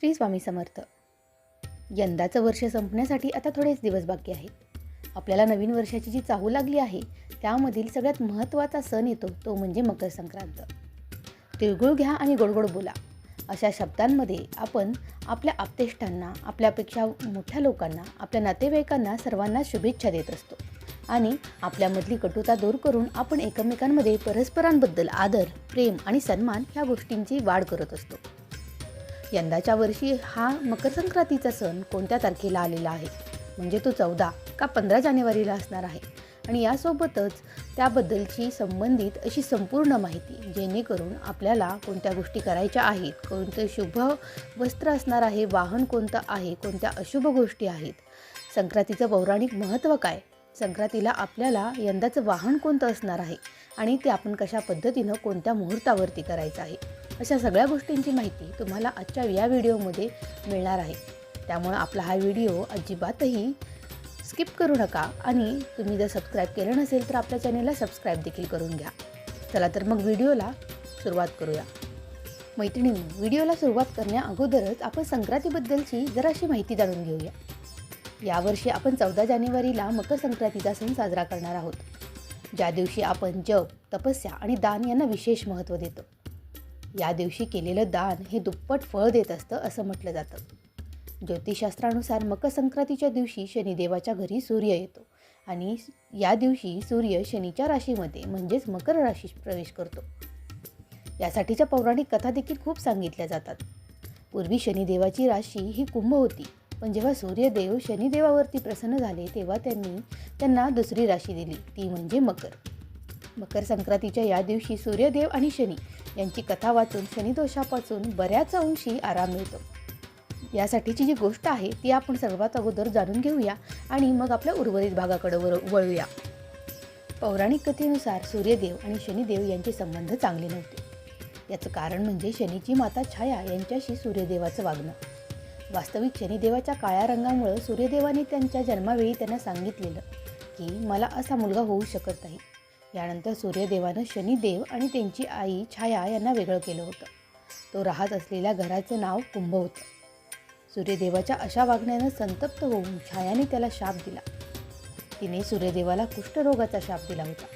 श्री स्वामी समर्थ. यंदाचं वर्ष संपण्यासाठी आता थोडेच दिवस बाकी आहेत. आपल्याला नवीन वर्षाची जी चाहू लागली आहे त्यामधील सगळ्यात महत्त्वाचा सण येतो तो म्हणजे मकर संक्रांत तिळगुळ घ्या आणि गोडगोड बोला. अशा शब्दांमध्ये आपण आपल्या आप्तेष्टांना आपल्यापेक्षा मोठ्या लोकांना आपल्या नातेवाईकांना सर्वांना शुभेच्छा देत असतो. आणि आपल्यामधली कटुता दूर करून आपण एकमेकांमध्ये परस्परांबद्दल आदर प्रेम आणि सन्मान ह्या गोष्टींची वाढ करत असतो. यंदाच्या वर्षी हा मकर संक्रांतीचा सण कोणत्या तारखेला आलेला आहे? म्हणजे तो चौदा का पंधरा जानेवारीला असणार आहे? आणि यासोबतच त्याबद्दलची संबंधित अशी संपूर्ण माहिती जेणेकरून आपल्याला कोणत्या गोष्टी करायच्या आहेत कोणतं शुभ वस्त्र असणार आहे वाहन कोणतं आहे कोणत्या अशुभ गोष्टी आहेत संक्रांतीचं पौराणिक महत्त्व काय संक्रांतीला आपल्याला यंदाचं वाहन कोणतं असणार आहे आणि ते आपण कशा पद्धतीनं कोणत्या मुहूर्तावरती करायचं आहे? अशा सगळ्या गोष्टींची माहिती तुम्हाला आजच्या या व्हिडिओमध्ये मिळणार आहे. त्यामुळं आपला हा व्हिडिओ अजिबातही स्किप करू नका आणि तुम्ही जर सबस्क्राईब केलं नसेल तर आपल्या चॅनेलला सबस्क्राईब देखील करून घ्या. चला तर मग व्हिडिओला सुरुवात करूया. मैत्रिणींनी व्हिडिओला सुरुवात करण्या अगोदरच आपण संक्रांतीबद्दलची जराशी माहिती जाणून घेऊया. यावर्षी आपण चौदा जानेवारीला मकर संक्रांतीचा सण साजरा करणार आहोत. ज्या दिवशी आपण जप तपस्या आणि दान यांना विशेष महत्त्व देतो. या दिवशी केलेलं दान हे दुप्पट फळ देत असतं असं म्हटलं जातं. ज्योतिषशास्त्रानुसार मकर संक्रांतीच्या दिवशी शनिदेवाच्या घरी सूर्य येतो आणि या दिवशी सूर्य शनीच्या राशीमध्ये म्हणजेच मकर राशीत प्रवेश करतो. यासाठीच्या पौराणिक कथा देखील खूप सांगितल्या जातात. पूर्वी शनिदेवाची राशी ही कुंभ होती पण जेव्हा सूर्यदेव शनिदेवावरती प्रसन्न झाले तेव्हा त्यांनी त्यांना दुसरी राशी दिली ती म्हणजे मकर. मकर संक्रांतीच्या या दिवशी सूर्यदेव आणि शनी यांची कथा वाचून शनिदोषापासून बऱ्याच अंशी आराम मिळतो. यासाठीची जी गोष्ट आहे ती आपण सर्वात अगोदर जाणून घेऊया आणि मग आपल्या उर्वरित भागाकडे वर वळूया. पौराणिक कथेनुसार सूर्यदेव आणि शनिदेव यांचे संबंध चांगले नव्हते. याचं कारण म्हणजे शनीची माता छाया यांच्याशी सूर्यदेवाचं वागणं. वास्तविक शनिदेवाच्या काळ्या रंगामुळं सूर्यदेवाने त्यांच्या जन्मावेळी त्यांना सांगितलेलं की मला असा मुलगा होऊ शकत नाही. यानंतर सूर्यदेवानं शनिदेव आणि त्यांची आई छाया यांना वेगळं केलं होतं. तो राहत असलेल्या घराचं नाव कुंभ होतं. सूर्यदेवाच्या अशा वागण्यानं संतप्त होऊन छायाने त्याला शाप दिला. तिने सूर्यदेवाला कुष्ठरोगाचा शाप दिला होता.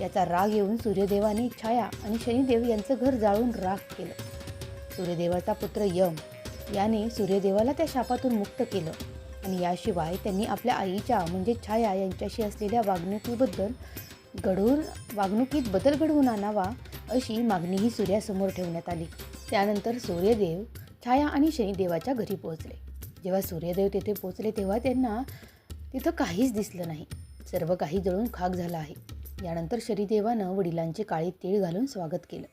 याचा राग येऊन सूर्यदेवाने छाया आणि शनिदेव यांचं घर जाळून राग केलं. सूर्यदेवाचा पुत्र यम याने सूर्यदेवाला त्या शापातून मुक्त केलं आणि याशिवाय त्यांनी आपल्या आईच्या म्हणजे छाया यांच्याशी असलेल्या वागणुकीबद्दल घडवून वागणुकीत बदल घडवून आणावा अशी मागणीही सूर्यासमोर ठेवण्यात आली. त्यानंतर सूर्यदेव छाया आणि शनिदेवाच्या घरी पोहोचले. जेव्हा सूर्यदेव तेथे पोहोचले तेव्हा त्यांना तिथं काहीच दिसलं नाही. सर्व काही जळून खाक झाला आहे. यानंतर शनिदेवानं वडिलांचे काळे तीळ घालून स्वागत केलं.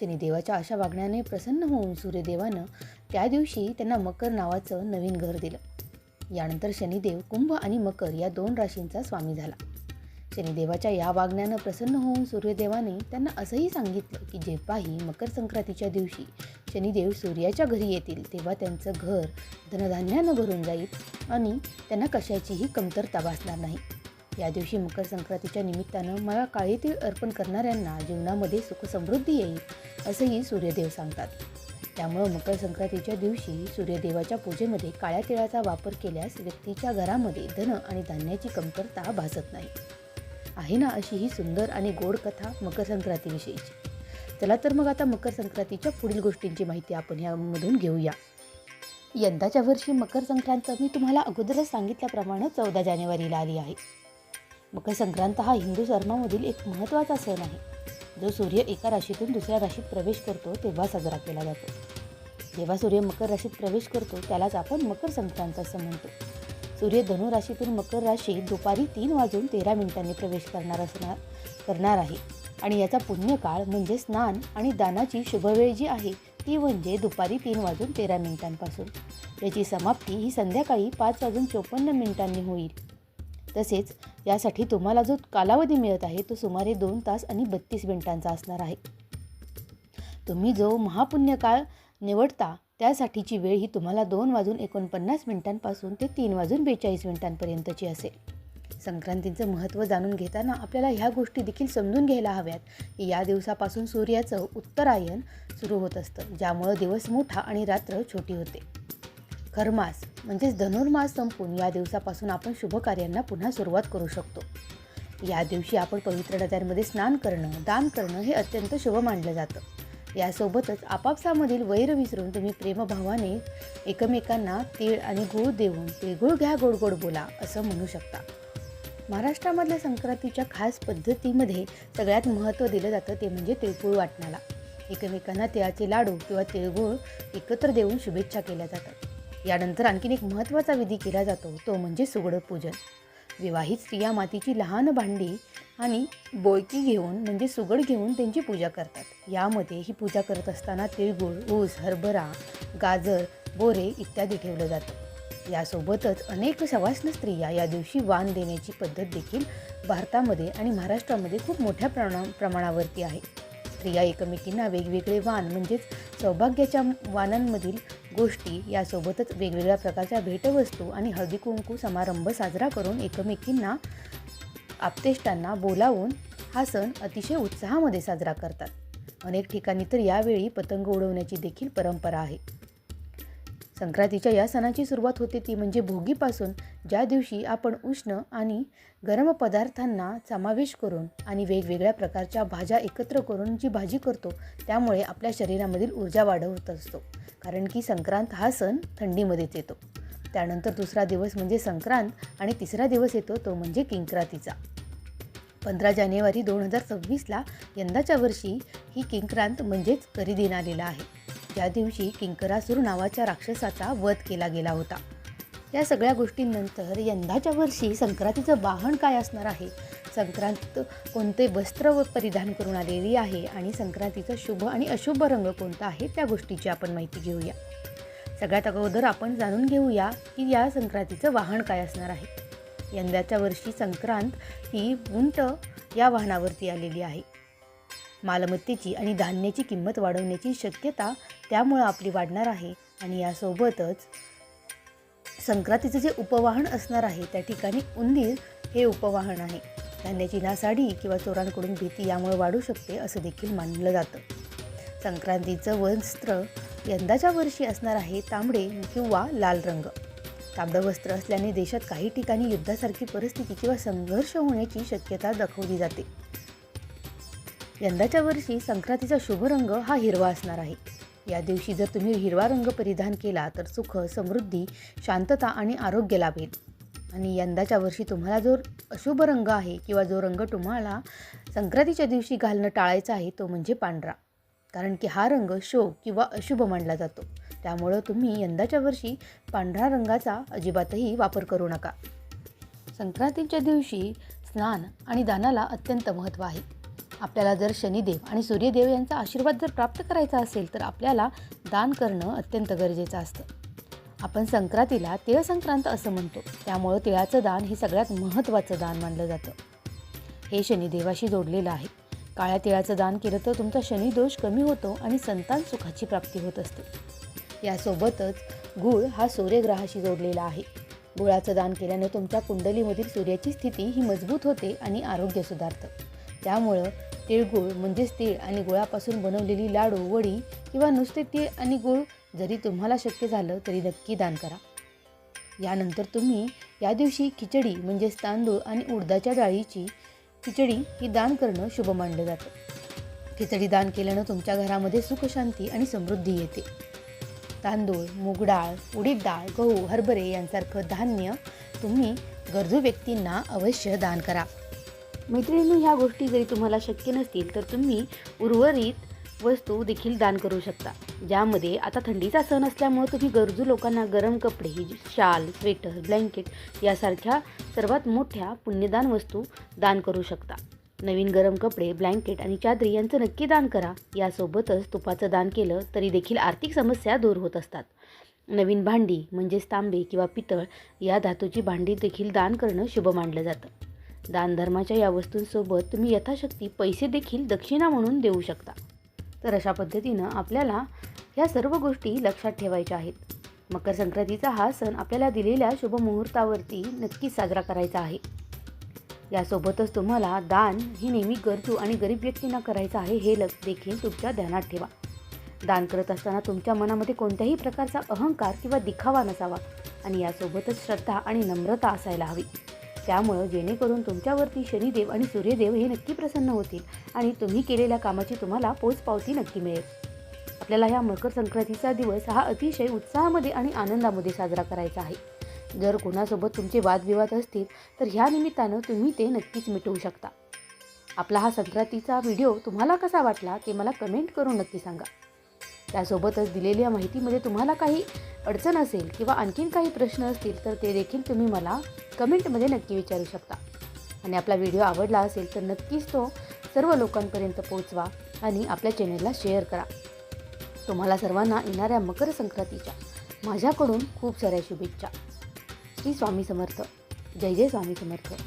शनिदेवाच्या अशा वागण्याने प्रसन्न होऊन सूर्यदेवानं त्या दिवशी त्यांना मकर नावाचं नवीन घर दिलं. यानंतर शनिदेव कुंभ आणि मकर या दोन राशींचा स्वामी झाला. शनिदेवाच्या या वागण्यानं प्रसन्न होऊन सूर्यदेवाने त्यांना असंही सांगितलं की जेव्हाही मकर संक्रांतीच्या दिवशी शनिदेव सूर्याच्या घरी येतील तेव्हा त्यांचं घर धनधान्यानं भरून जाईल आणि त्यांना कशाचीही कमतरता भासणार नाही. या दिवशी मकर संक्रांतीच्या निमित्तानं मला काळी तीळ अर्पण करणाऱ्यांना जीवनामध्ये सुखसमृद्धी येईल असंही सूर्यदेव सांगतात. त्यामुळं मकर संक्रांतीच्या दिवशी सूर्यदेवाच्या पूजेमध्ये काळ्या तिळाचा वापर केल्यास व्यक्तीच्या घरामध्ये धन आणि धान्याची कमतरता भासत नाही. आहे ना अशी ही सुंदर आणि गोड कथा मकर संक्रांतीविषयीची चला तर मग आता मकर संक्रांतीच्या पुढील गोष्टींची माहिती आपण यामधून घेऊया. यंदाच्या वर्षी मकर संक्रांत मी तुम्हाला अगोदरच सांगितल्याप्रमाणे चौदा जानेवारीला आली आहे. मकर संक्रांत हा हिंदू धर्मामधील एक महत्त्वाचा सण आहे. जो सूर्य एका राशीतून दुसऱ्या राशीत प्रवेश करतो तेव्हा साजरा केला जातो. जेव्हा सूर्य मकर राशीत प्रवेश करतो त्यालाच आपण मकर संक्रांत असं म्हणतो. सूर्य धनु राशीतून मकर राशीत दुपारी तीन वाजून तेरा मिनिटांनी प्रवेश करणार असणार करणार आहे. आणि याचा पुण्यकाळ म्हणजे स्नान आणि दानाची शुभवेळ जी आहे ती म्हणजे दुपारी तीन वाजून तेरा मिनिटांपासून. याची समाप्ती ही संध्याकाळी पाच वाजून चोपन्न मिनिटांनी होईल. तसेच यासाठी तुम्हाला जो कालावधी मिळत आहे तो सुमारे दोन तास आणि बत्तीस मिनिटांचा असणार आहे. तुम्ही जो महापुण्यकाळ निवडता त्यासाठीची वेळ ही तुम्हाला दोन वाजून एकोणपन्नास मिनिटांपासून ते तीन वाजून बेचाळीस मिनिटांपर्यंतची असेल. संक्रांतीचं महत्त्व जाणून घेताना आपल्याला ह्या गोष्टी देखील समजून घ्यायला हव्यात की या दिवसापासून सूर्याचं उत्तरायण सुरू होत असतं ज्यामुळं दिवस मोठा आणि रात्र छोटी होते. खरमास म्हणजेच धनुर्मास संपून या दिवसापासून आपण शुभ कार्यांना पुन्हा सुरुवात करू शकतो. या दिवशी आपण पवित्र नद्यांमध्ये स्नान करणं दान करणं हे अत्यंत शुभ मानलं जातं. यासोबतच आपापसामधील वैर विसरून तुम्ही प्रेमभावाने एकमेकांना तीळ आणि गूळ देऊन तिळगुळ घ्या गोड गोड बोला असं म्हणू शकता. महाराष्ट्रामधल्या संक्रांतीच्या खास पद्धतीमध्ये सगळ्यात महत्त्व दिलं जातं ते म्हणजे तिळगुळ वाटण्याला एकमेकांना तिळाचे लाडू किंवा तिळगुळ एकत्र देऊन शुभेच्छा केल्या जातात. यानंतर आणखीन एक महत्त्वाचा विधी केला जातो तो म्हणजे सुगड पूजन विवाहित स्त्रिया मातीची लहान भांडी आणि बोळकी घेऊन म्हणजे सुगड घेऊन त्यांची पूजा करतात. यामध्ये ही पूजा करत असताना तिळगुळ ऊस हरभरा गाजर बोरे इत्यादी ठेवलं जातं यासोबतच अनेक सवाष्ण स्त्रिया या दिवशी वाण देण्याची पद्धत देखील भारतामध्ये आणि महाराष्ट्रामध्ये खूप मोठ्या प्रमा प्रमाणावरती आहे. स्त्रिया एकमेकींना वेगवेगळे वाण म्हणजेच सौभाग्याच्या वाणांमधील गोष्टी यासोबतच वेगवेगळ्या प्रकारच्या भेटवस्तू आणि हळदी कुंकू समारंभ साजरा करून एकमेकींना आपतेष्टांना बोलावून हा सण अतिशय उत्साहामध्ये साजरा करतात. अनेक ठिकाणी तर यावेळी पतंग उडवण्याची देखील परंपरा आहे. संक्रांतीच्या या सणाची सुरुवात होते ती म्हणजे भोगीपासून ज्या दिवशी आपण उष्ण आणि गरम पदार्थांना समावेश करून आणि वेगवेगळ्या प्रकारच्या भाज्या एकत्र करून जी भाजी करतो त्यामुळे आपल्या शरीरामधील ऊर्जा वाढवत असतो. कारण की संक्रांत हा सण थंडीमध्येच येतो. त्यानंतर दुसरा दिवस म्हणजे संक्रांत आणि तिसरा दिवस येतो तो म्हणजे किंक्रांतीचा. पंधरा जानेवारी दोन हजार सव्वीसला यंदाच्या वर्षी ही किंक्रांत म्हणजेच करी दिन आलेला आहे. त्या दिवशी किंकरासूर नावाच्या राक्षसाचा वध केला गेला होता. या सगळ्या गोष्टींनंतर यंदाच्या वर्षी संक्रांतीचं वाहन काय असणार आहे? संक्रांत कोणते वस्त्र व परिधान करून आलेली आहे? आणि संक्रांतीचा शुभ आणि अशुभ रंग कोणता आहे? त्या गोष्टीची आपण माहिती घेऊया. सगळ्यात अगोदर आपण जाणून घेऊया की या संक्रांतीचं वाहन काय असणार आहे. यंदाच्या वर्षी संक्रांत ही उंट या वाहनावरती आलेली आहे. मालमत्तेची आणि धान्याची किंमत वाढवण्याची शक्यता त्यामुळं आपली वाढणार आहे आणि यासोबतच संक्रांतीचं जे उपवाहन असणार आहे त्या ठिकाणी उंदीर हे उपवाहन आहे. धान्याची नासाडी किंवा चोरांकडून भीती यामुळे वाढू शकते असं देखील मानलं जातं. संक्रांतीचं वस्त्र यंदाच्या वर्षी असणार आहे तांबडे किंवा लाल रंग. तांबडं वस्त्र असल्याने देशात काही ठिकाणी युद्धासारखी परिस्थिती किंवा संघर्ष होण्याची शक्यता दाखवली जाते. यंदाच्या वर्षी संक्रांतीचा शुभ रंग हा हिरवा असणार आहे. या दिवशी जर तुम्ही हिरवा रंग परिधान केला तर सुख समृद्धी शांतता आणि आरोग्य लाभेल. आणि यंदाच्या वर्षी तुम्हाला जो अशुभ रंग आहे किंवा जो रंग तुम्हाला संक्रांतीच्या दिवशी घालणं टाळायचा आहे तो म्हणजे पांढरा. कारण की हा रंग शोक किंवा अशुभ मानला जातो. त्यामुळं तुम्ही यंदाच्या वर्षी पांढऱ्या रंगाचा अजिबातही वापर करू नका. संक्रांतीच्या दिवशी स्नान आणि दानाला अत्यंत महत्त्व आहे. आपल्याला जर शनिदेव आणि सूर्यदेव यांचा आशीर्वाद जर प्राप्त करायचा असेल तर आपल्याला दान करणं अत्यंत गरजेचं असतं. आपण संक्रांतीला तिळसंक्रांत असं म्हणतो. त्यामुळं तिळाचं दान हे सगळ्यात महत्त्वाचं दान मानलं जातं. हे शनिदेवाशी जोडलेलं आहे. काळ्या तिळाचं दान केलं तर तुमचा शनिदोष कमी होतो आणि संतान सुखाची प्राप्ती होत असते. यासोबतच गूळ हा सूर्यग्रहाशी जोडलेला आहे. गुळाचं दान केल्याने तुमच्या कुंडलीमधील सूर्याची स्थिती ही मजबूत होते आणि आरोग्य सुधारतं. त्यामुळं तिळगुळ म्हणजेच तीळ आणि गुळापासून बनवलेली लाडू वडी किंवा नुसते तीळ आणि गुळ जरी तुम्हाला शक्य झालं तरी नक्की दान करा. यानंतर तुम्ही या दिवशी खिचडी म्हणजेच तांदूळ आणि उडदाच्या डाळीची खिचडी ही दान करणं शुभ मानलं जातं. खिचडी दान केल्यानं तुमच्या घरामध्ये सुखशांती आणि समृद्धी येते. तांदूळ मूग डाळ उडीद डाळ गहू हरभरे यांसारखं धान्य तुम्ही गरजू व्यक्तींना अवश्य दान करा. मैत्रिणींनो ह्या गोष्टी जरी तुम्हाला शक्य नसतील तर तुम्ही उर्वरित वस्तू देखील दान करू शकता. ज्यामध्ये आता थंडीचा सण असल्यामुळे तुम्ही गरजू लोकांना गरम कपडे शाल स्वेटर ब्लँकेट यासारख्या सर्वात मोठ्या पुण्यदान वस्तू दान करू शकता. नवीन गरम कपडे ब्लँकेट आणि चादरी यांचं नक्की दान करा. यासोबतच तुपाचं दान केलं तरी देखील आर्थिक समस्या दूर होत असतात. नवीन भांडी म्हणजेच तांबे किंवा पितळ या धातूची भांडी देखील दान करणं शुभ मानलं जातं. दानधर्माच्या या वस्तूंसोबत तुम्ही यथाशक्ती पैसे देखील दक्षिणा म्हणून देऊ शकता. तर अशा पद्धतीनं आपल्याला ह्या सर्व गोष्टी लक्षात ठेवायच्या आहेत. मकर संक्रांतीचा हा सण आपल्याला दिलेल्या शुभ मुहूर्तावरती नक्कीच साजरा करायचा आहे. यासोबतच तुम्हाला दान हे नेहमी गरजू आणि गरीब व्यक्तींना करायचं आहे हे लक्ष देखील तुमच्या ध्यानात ठेवा. दान करत असताना तुमच्या मनामध्ये कोणत्याही प्रकारचा अहंकार किंवा दिखावा नसावा आणि यासोबतच श्रद्धा आणि नम्रता असायला हवी. त्यामुळं जेणेकरून तुमच्यावरती शनिदेव आणि सूर्यदेव हे नक्की प्रसन्न होतील आणि तुम्ही केलेल्या कामाची तुम्हाला पोचपावती नक्की मिळेल. आपल्याला ह्या मकर संक्रांतीचा दिवस हा अतिशय उत्साहामध्ये आणि आनंदामध्ये साजरा करायचा आहे. जर कोणासोबत तुमचे वादविवाद असतील तर ह्या निमित्तानं तुम्ही ते नक्कीच मिटवू शकता. आपला हा संक्रांतीचा व्हिडिओ तुम्हाला कसा वाटला ते मला कमेंट करून नक्की सांगा. त्यासोबतच दिलेल्या माहितीमध्ये तुम्हाला काही अडचण असेल किंवा आणखीन काही प्रश्न असतील तर ते देखील तुम्ही मला कमेंटमध्ये नक्की विचारू शकता. आणि आपला व्हिडिओ आवडला असेल तर नक्कीच तो सर्व लोकांपर्यंत पोहोचवा आणि आपल्या चॅनेलला शेअर करा. तुम्हाला सर्वांना येणाऱ्या मकर संक्रांतीच्या माझ्याकडून खूप साऱ्या शुभेच्छा. श्री स्वामी समर्थ. जय जय स्वामी समर्थ.